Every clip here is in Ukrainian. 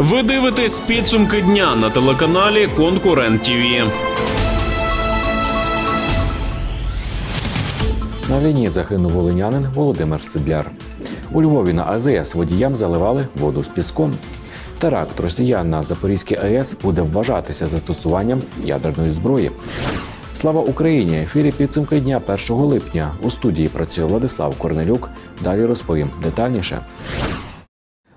Ви дивитесь підсумки дня на телеканалі Конкурент ТІВІ. На війні загинув волинянин Володимир Сидляр. У Львові на АЗС водіям заливали воду з піском. Теракт росіян на Запорізькій АЕС буде вважатися застосуванням ядерної зброї. Слава Україні! Ефірі підсумки дня 1 липня. У студії працює Владислав Корнелюк. Далі розповім детальніше.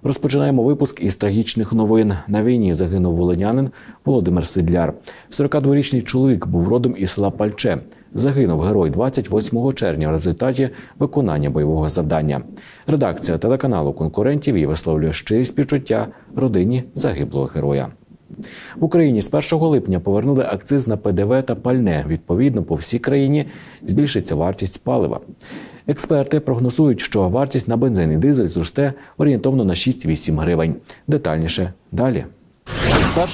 Розпочинаємо випуск із трагічних новин. На війні загинув волинянин Володимир Сидляр. 42-річний чоловік був родом із села Пальче. Загинув герой 28 червня в результаті виконання бойового завдання. Редакція телеканалу конкурентів і висловлює щирі співчуття родині загиблого героя. В Україні з 1 липня повернули акциз на ПДВ та пальне. Відповідно, по всій країні збільшиться вартість палива. Експерти прогнозують, що вартість на бензин і дизель зросте орієнтовно на 6-8 гривень. Детальніше далі.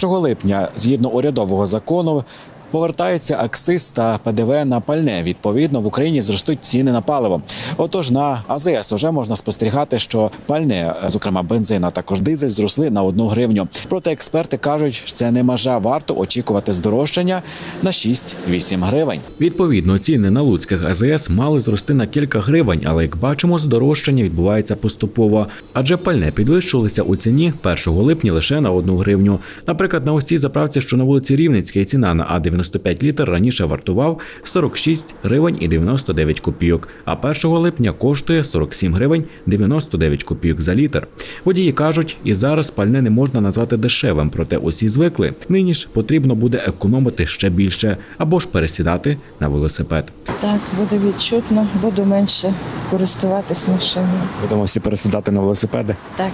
1 липня, згідно урядового закону, повертається акциз та ПДВ на пальне. Відповідно, в Україні зростуть ціни на паливо. Отож, на АЗС уже можна спостерігати, що пальне, зокрема бензин, а також дизель, зросли на одну гривню. Проте експерти кажуть, що це не межа варто очікувати здорожчання на 6-8 гривень. Відповідно, ціни на луцьких АЗС мали зрости на кілька гривень, але як бачимо, здорожчання відбувається поступово. Адже пальне підвищувалося у ціні 1 липня лише на одну гривню. Наприклад, на ось цій заправці, що на вулиці Рівненській, ціна на А95 літр раніше вартував 46 гривень і 99 копійок, а 1 липня коштує 47 гривень 99 копійок за літр. Водії кажуть, і зараз пальне не можна назвати дешевим, проте усі звикли. Нині ж потрібно буде економити ще більше або ж пересідати на велосипед. Так, буде відчутно, буду менше користуватись машиною. Будемо всі пересідати на велосипеди. Так,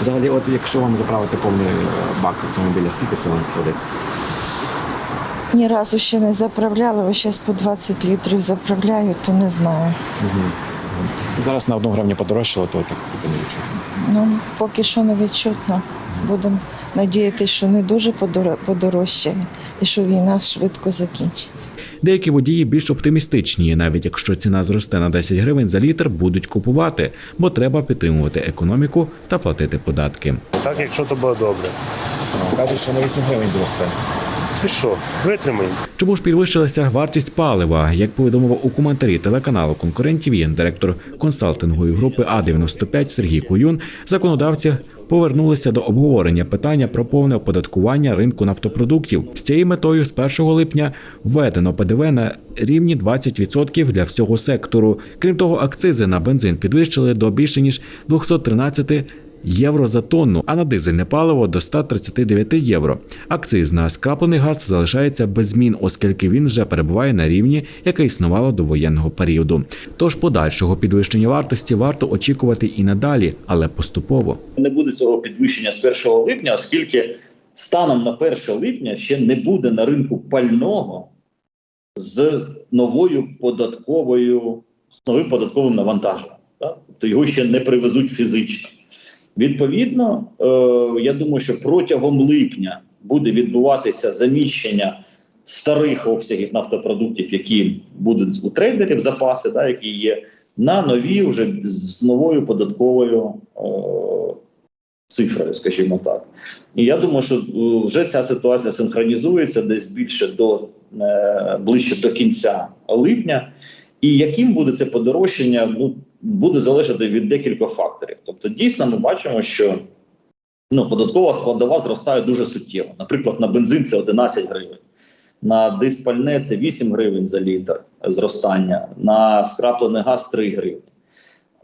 Взагалі, от якщо вам заправити повний е, бак автомобіля, скільки це вам входиться? Ні разу ще не заправляла, бо зараз по 20 літрів заправляю, то не знаю. Зараз на одну гривню подорожчало, то так типу не відчув. Ну, поки що не відчутно. Будемо надіятися, що не дуже подоро- подорожчає і що війна швидко закінчиться. Деякі водії більш оптимістичні, навіть якщо ціна зросте на 10 гривень за літр, будуть купувати, бо треба підтримувати економіку та платити податки. Так, якщо то буде добре. Кажуть, що на 8 гривень зросте. Ти що, витримаємо? Чому ж підвищилася вартість палива? Як повідомив у коментарі телеканалу конкурентів, є директор консалтингової групи А95 Сергій Куюн, законодавці повернулися до обговорення питання про повне оподаткування ринку нафтопродуктів. З цією метою з 1 липня введено ПДВ на рівні 20% для всього сектору. Крім того, акцизи на бензин підвищили до більше ніж 213 євро за тонну, а на дизельне паливо до 139 євро. Акциз на скраплений газ залишається без змін, оскільки він вже перебуває на рівні, яке існувало до воєнного періоду. Тож подальшого підвищення вартості варто очікувати і надалі, але поступово. не буде цього підвищення з 1 липня, оскільки станом на 1 липня ще не буде на ринку пального з новою податковою, з новим податковим навантаженням. Тобто його ще не привезуть фізично. Відповідно, е, я думаю, що протягом липня буде відбуватися заміщення старих обсягів нафтопродуктів, які будуть у трейдерів запаси, да, які є, на нові вже з новою податковою е, цифрою, скажімо так. І я думаю, що е, вже ця ситуація синхронізується десь більше до ближче до кінця липня. І яким буде це подорожчання, ну буде залежати від декількох факторів. Тобто, дійсно, ми бачимо, що ну, податкова складова зростає дуже суттєво. Наприклад, на бензин це 11 гривень, на диск пальне це 8 гривень за літр зростання, на скраплений газ 3 гривні.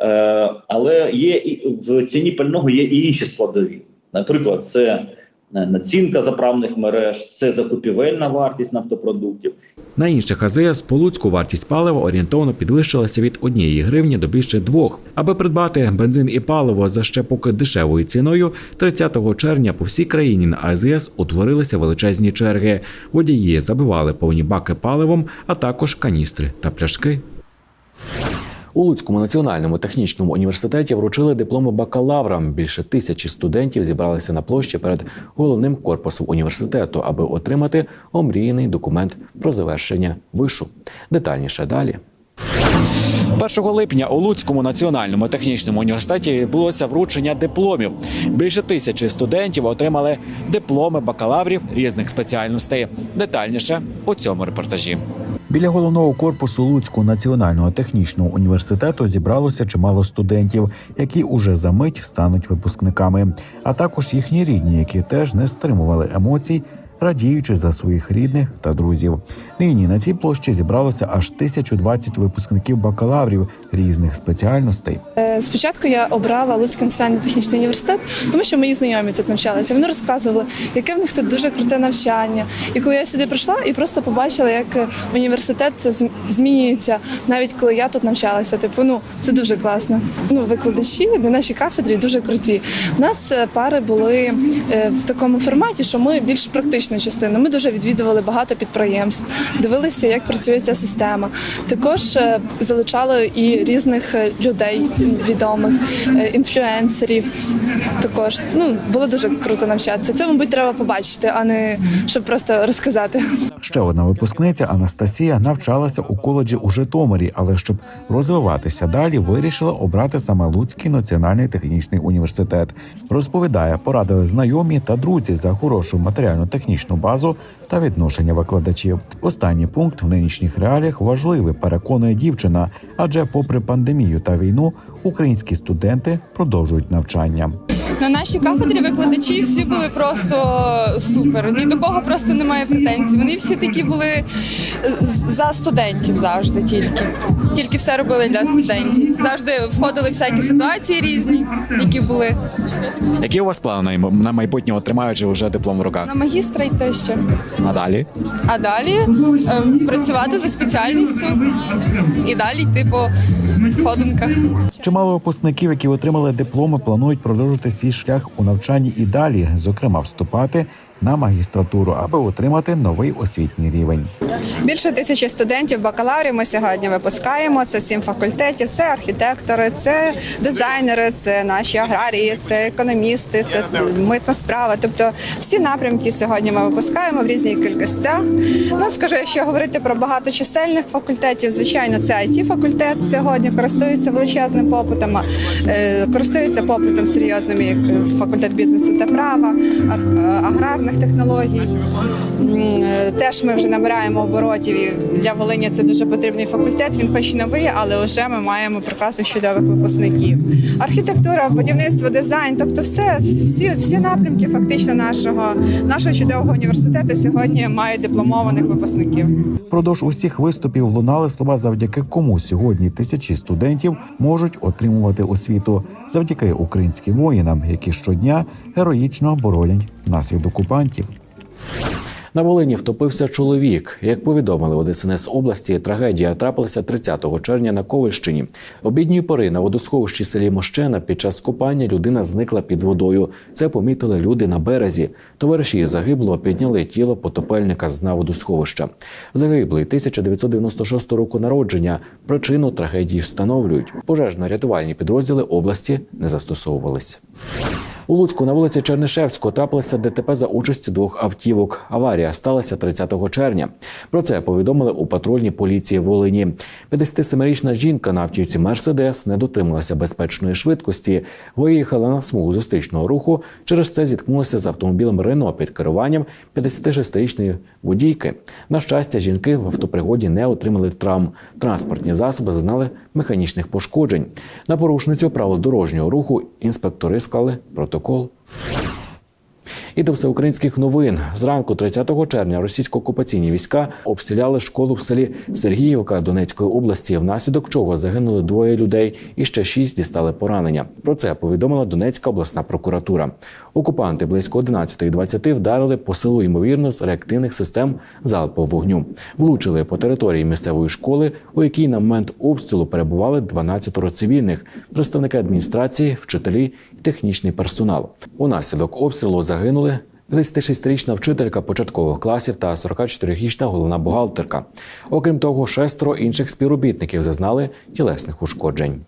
Е, але є і в ціні пального є і інші складові. Наприклад, це націнка заправних мереж, це закупівельна вартість нафтопродуктів. На інших АЗС по Луцьку вартість палива орієнтовно підвищилася від 1 гривні до більше двох. Аби придбати бензин і паливо за ще поки дешевою ціною, 30 червня по всій країні на АЗС утворилися величезні черги. Водії забивали повні баки паливом, а також каністри та пляшки. У Луцькому національному технічному університеті вручили дипломи бакалаврам. Більше тисячі студентів зібралися на площі перед головним корпусом університету, аби отримати омріяний документ про завершення вишу. Детальніше далі. 1 липня у Луцькому національному технічному університеті відбулося вручення дипломів. Більше тисячі студентів отримали дипломи бакалаврів різних спеціальностей. Детальніше у цьому репортажі. Біля головного корпусу Луцького національного технічного університету зібралося чимало студентів, які уже за мить стануть випускниками, а також їхні рідні, які теж не стримували емоцій, радіючи за своїх рідних та друзів. Нині на цій площі зібралося аж 1020 випускників бакалаврів різних спеціальностей. Е, Спочатку я обрала Луцький національний технічний університет, тому що мої знайомі тут навчалися. Вони розказували, яке в них тут дуже круте навчання. І коли я сюди прийшла і просто побачила, як університет зм- змінюється, навіть коли я тут навчалася. Типу, ну це дуже класно. Ну, викладачі на нашій кафедрі дуже круті. У нас е, пари були е, в такому форматі, що ми більш практична частина. Ми дуже відвідували багато підприємств, дивилися, як працює ця система. Також е, залучали і різних е, людей відомих, е, інфлюенсерів. Також ну було дуже круто навчатися. Це, мабуть, треба побачити, а не щоб просто розказати. Ще одна випускниця Анастасія навчалася у коледжі у Житомирі, але щоб розвиватися далі, вирішила обрати саме Луцький національний технічний університет. Розповідає, порадили знайомі та друзі за хорошу матеріально-технічну базу та відношення викладачів. Останній пункт в нинішніх реаліях важливий, переконує дівчина, адже, попри пандемію та війну, українські студенти продовжують навчання. На нашій кафедрі викладачі всі були просто супер. Ні до кого просто немає претензій. Вони всі такі були е, за студентів завжди тільки. Тільки все робили для студентів. Завжди входили всякі ситуації різні, які були. Які у вас плани на майбутнє, отримаючи вже диплом в руках? На магістра йти ще. Надалі А далі е, працювати за спеціальністю і далі йти по сходинках. Чимало випускників, які отримали дипломи, планують продовжити свій шлях у навчанні і далі, зокрема, вступати на магістратуру, аби отримати новий освітній рівень. Більше тисячі студентів бакалаврів ми сьогодні випускаємо. Це сім факультетів, це архітектори, це дизайнери, це наші аграрії, це економісти, це митна справа. Тобто всі напрямки сьогодні ми випускаємо в різних кількостях. Ну скажу, якщо говорити про багаточисельних факультетів, звичайно, це it факультет сьогодні користується величезним попитом, е, користується попитом серйозним як е, факультет бізнесу та права, ар- е, технологій. Е, Теж ми вже набираємо оборотів і для Волині це дуже потрібний факультет. Він хоч новий, але вже ми маємо прекрасних чудових випускників. Архітектура, будівництво, дизайн, тобто все, всі, всі напрямки фактично нашого, нашого чудового університету сьогодні мають дипломованих випускників. Продовж усіх виступів лунали слова, завдяки кому сьогодні тисячі студентів можуть отримувати освіту завдяки українським воїнам, які щодня героїчно боронять нас від окупантів. На Волині втопився чоловік. Як повідомили у ДСНС області, трагедія трапилася 30 червня на Ковальщині. Обідньої пори на водосховищі селі Мощена під час купання людина зникла під водою. Це помітили люди на березі. Товариші загиблого підняли тіло потопельника з дна водосховища. Загиблий 1996 року народження. Причину трагедії встановлюють. Пожежно-рятувальні підрозділи області не застосовувались. У Луцьку на вулиці Чернишевського трапилося ДТП за участі двох автівок. Аварія сталася 30 червня. Про це повідомили у патрульній поліції Волині. 57-річна жінка на автівці Мерседес не дотрималася безпечної швидкості, виїхала на смугу зустрічного руху. Через це зіткнулася з автомобілем Рено під керуванням 56-річної водійки. На щастя, жінки в автопригоді не отримали травм. Транспортні засоби зазнали механічних пошкоджень. На порушницю правил дорожнього руху інспектори склали протокол протокол. І до всеукраїнських новин зранку 30 червня російсько-окупаційні війська обстріляли школу в селі Сергіївка Донецької області, внаслідок чого загинули двоє людей і ще шість дістали поранення. Про це повідомила Донецька обласна прокуратура. Окупанти близько 11.20 вдарили по селу ймовірно з реактивних систем залпового вогню. Влучили по території місцевої школи, у якій на момент обстрілу перебували 12 цивільних, представники адміністрації, вчителі і технічний персонал. Унаслідок обстрілу загинули 56-річна вчителька початкових класів та 44-річна головна бухгалтерка. Окрім того, шестеро інших співробітників зазнали тілесних ушкоджень.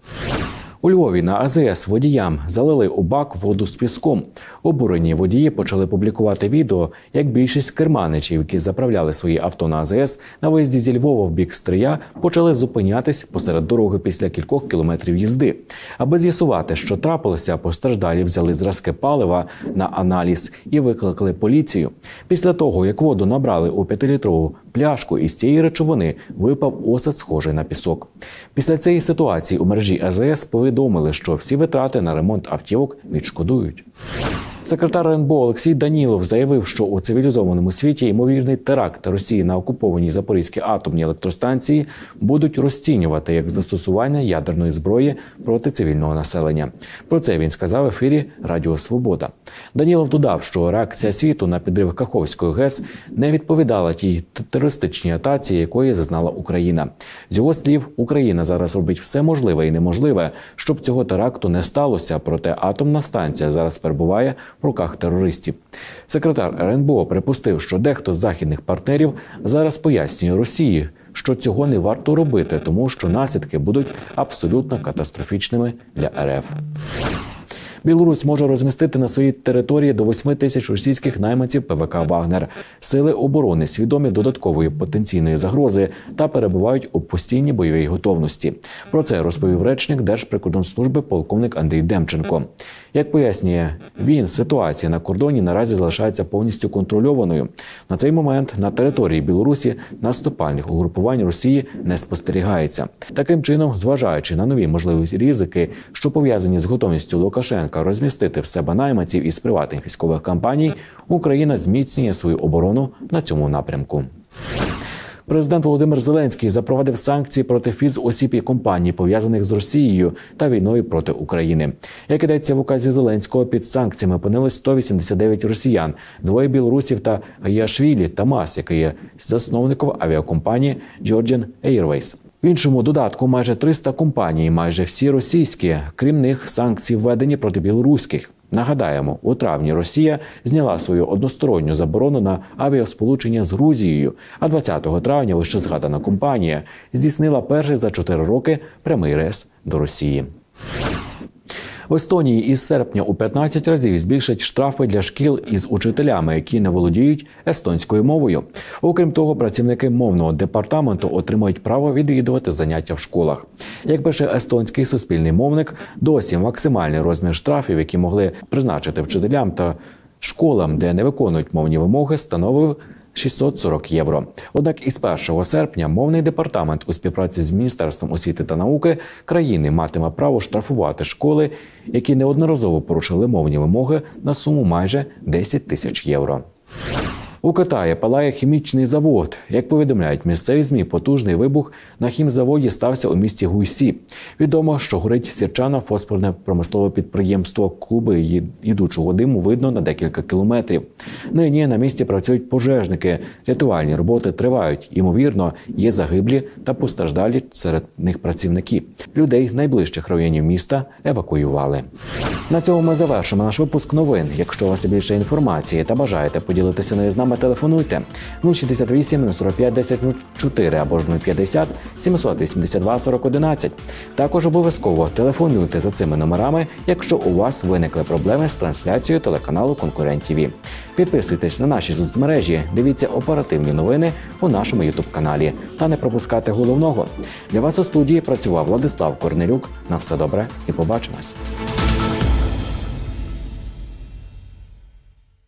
У Львові на АЗС водіям залили у бак воду з піском. Обурені водії почали публікувати відео, як більшість керманичів, які заправляли свої авто на АЗС на виїзді зі Львова в бік Стрия, почали зупинятись посеред дороги після кількох кілометрів їзди. Аби з'ясувати, що трапилося, постраждалі взяли зразки палива на аналіз і викликали поліцію. Після того, як воду набрали у п'ятилітрову пляшку, із цієї речовини випав осад, схожий на пісок. Після цієї ситуації у мережі АЗС повідомили, що всі витрати на ремонт автівок відшкодують. Секретар РНБО Олексій Данілов заявив, що у цивілізованому світі ймовірний теракт Росії на окупованій Запорізькій атомній електростанції будуть розцінювати як застосування ядерної зброї проти цивільного населення. Про це він сказав в ефірі Радіо Свобода. Данілов додав, що реакція світу на підрив Каховської ГЕС не відповідала тій терористичній атаці, якої зазнала Україна. З його слів, Україна зараз робить все можливе і неможливе, щоб цього теракту не сталося. Проте атомна станція зараз перебуває в руках терористів. Секретар РНБО припустив, що дехто з західних партнерів зараз пояснює Росії, що цього не варто робити, тому що наслідки будуть абсолютно катастрофічними для РФ. Білорусь може розмістити на своїй території до 8 тисяч російських найманців ПВК Вагнер. Сили оборони свідомі додаткової потенційної загрози та перебувають у постійній бойовій готовності. Про це розповів речник Держприкордонслужби полковник Андрій Демченко. Як пояснює він, ситуація на кордоні наразі залишається повністю контрольованою. На цей момент на території Білорусі наступальних угрупувань Росії не спостерігається. Таким чином, зважаючи на нові можливі ризики, що пов'язані з готовністю Лукашенка розмістити в себе найманців із приватних військових кампаній, Україна зміцнює свою оборону на цьому напрямку. Президент Володимир Зеленський запровадив санкції проти фізосіб і компаній, пов'язаних з Росією та війною проти України. Як ідеться в указі Зеленського, під санкціями опинились 189 росіян, двоє білорусів та Гаїашвілі Тамас, який є засновником авіакомпанії Georgian Airways. В іншому додатку майже 300 компаній, майже всі російські. Крім них, санкції введені проти білоруських. Нагадаємо, у травні Росія зняла свою односторонню заборону на авіасполучення з Грузією. А 20 травня вище згадана компанія здійснила перший за 4 роки прямий рейс до Росії. В Естонії із серпня у 15 разів збільшать штрафи для шкіл із учителями, які не володіють естонською мовою. Окрім того, працівники мовного департаменту отримають право відвідувати заняття в школах. Як пише естонський суспільний мовник, досі максимальний розмір штрафів, які могли призначити вчителям та школам, де не виконують мовні вимоги, становив 640 євро. Однак із 1 серпня мовний департамент у співпраці з Міністерством освіти та науки країни матиме право штрафувати школи, які неодноразово порушили мовні вимоги на суму майже 10 тисяч євро. У Китаї палає хімічний завод. Як повідомляють місцеві змі, потужний вибух на хімзаводі стався у місті Гуйсі. Відомо, що горить сірчано фосфорне промислове підприємство. Клуби ї- їдучого диму видно на декілька кілометрів. Нині на місці працюють пожежники. Рятувальні роботи тривають. Ймовірно, є загиблі та постраждалі серед них працівники. Людей з найближчих районів міста евакуювали. На цьому ми завершимо наш випуск новин. Якщо у вас є більше інформації та бажаєте поділитися нею з нами, телефонуйте 068 45 10 04 або ж 050 782 40 11. Також обов'язково телефонуйте за цими номерами, якщо у вас виникли проблеми з трансляцією телеканалу Конкурент ТВ. Підписуйтесь на наші соцмережі, дивіться оперативні новини у нашому Ютуб каналі та не пропускайте головного. Для вас у студії працював Владислав Корнелюк. На все добре і побачимось.